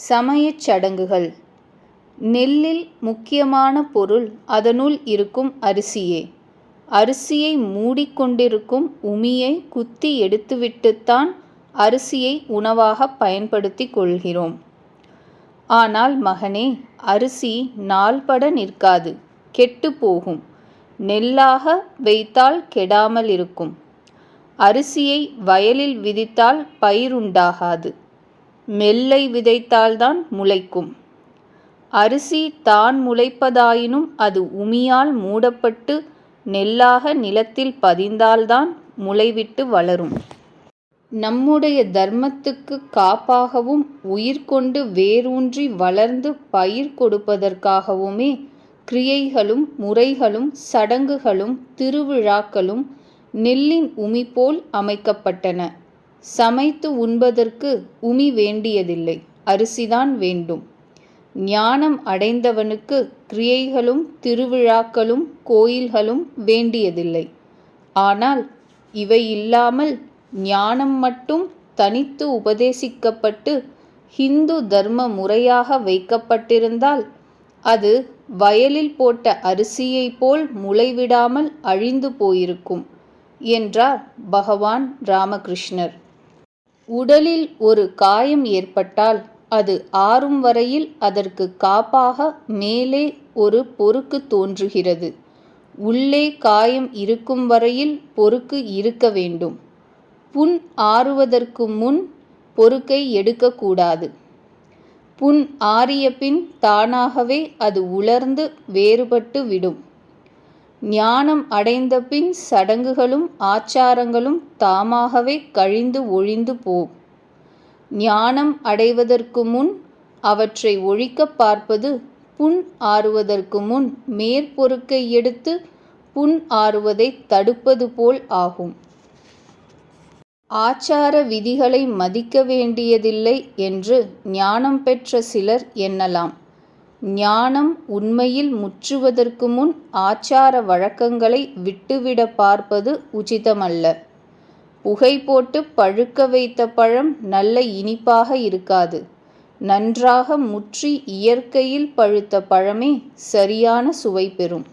சமயச் சடங்குகள் நெல்லில் முக்கியமான பொருள் அதனுள் இருக்கும் அரிசியே. அரிசியை மூடிக்கொண்டிருக்கும் உமியை குத்தி எடுத்துவிட்டுத்தான் அரிசியை உணவாகப் பயன்படுத்திக் கொள்கிறோம். ஆனால் மகனே அரிசி நாள்பட நிற்காது கெட்டுப் போகும். நெல்லாக வைத்தால் கெடாமல் இருக்கும். அரிசியை வயலில் விதித்தால் பயிருண்டாகாது. மெல்லை விதைத்தால்தான் முளைக்கும். அரிசி தான் முளைப்பதாயினும் அது உமியால் மூடப்பட்டு நெல்லாக நிலத்தில் பதிந்தால்தான் முளைவிட்டு வளரும். நம்முடைய தர்மத்துக்குக் காப்பாகவும் உயிர் கொண்டு வேரூன்றி வளர்ந்து பயிர் கொடுப்பதற்காகவுமே கிரியைகளும் முறைகளும் சடங்குகளும் திருவிழாக்களும் நெல்லின் உமி போல் அமைக்கப்பட்டன. சமைத்து உண்பதற்கு உமி வேண்டியதில்லை அரிசிதான் வேண்டும். ஞானம் அடைந்தவனுக்கு கிரியைகளும் திருவிழாக்களும் கோயில்களும் வேண்டியதில்லை. ஆனால் இவை இல்லாமல் ஞானம் மட்டும் தனித்து உபதேசிக்கப்பட்டு ஹிந்து தர்ம முறையாக வைக்கப்பட்டிருந்தால் அது வயலில் போட்ட அரிசியைப் போல் முளைவிடாமல் அழிந்து போயிருக்கும் என்றார் பகவான் ராமகிருஷ்ணர். உடலில் ஒரு காயம் ஏற்பட்டால் அது ஆறும் வரையில் அதற்குக் காப்பாக மேலே ஒரு பொறுக்கு தோன்றுகிறது. உள்ளே காயம் இருக்கும் வரையில் பொறுக்கு இருக்க வேண்டும். புண் ஆறுவதற்கு முன் பொறுக்கை எடுக்கக்கூடாது புண் ஆறிய ஆறியபின் தானாகவே அது உலர்ந்து வேறுபட்டு விடும். ஞானம் அடைந்தபின் சடங்குகளும் ஆச்சாரங்களும் தாமாகவே கழிந்து ஒழிந்து போம். ஞானம் அடைவதற்கு முன் அவற்றை ஒழிக்கப் பார்ப்பது புண் ஆறுவதற்கு முன் மேற்பொருக்கை எடுத்து புண் ஆறுவதைத் தடுப்பது போல் ஆகும். ஆச்சார விதிகளை மதிக்க வேண்டியதில்லை என்று ஞானம் பெற்ற சிலர் எண்ணலாம். ஞானம் உண்மையில் முற்றுவதற்கு முன் ஆச்சார வழக்கங்களை விட்டுவிடப் பார்ப்பது உசிதமல்ல. புகை போட்டுப் பழுக்க வைத்த பழம் நல்ல இனிப்பாக இருக்காது. நன்றாக முற்றி இயற்கையில் பழுத்த பழமே சரியான சுவை பெறும்.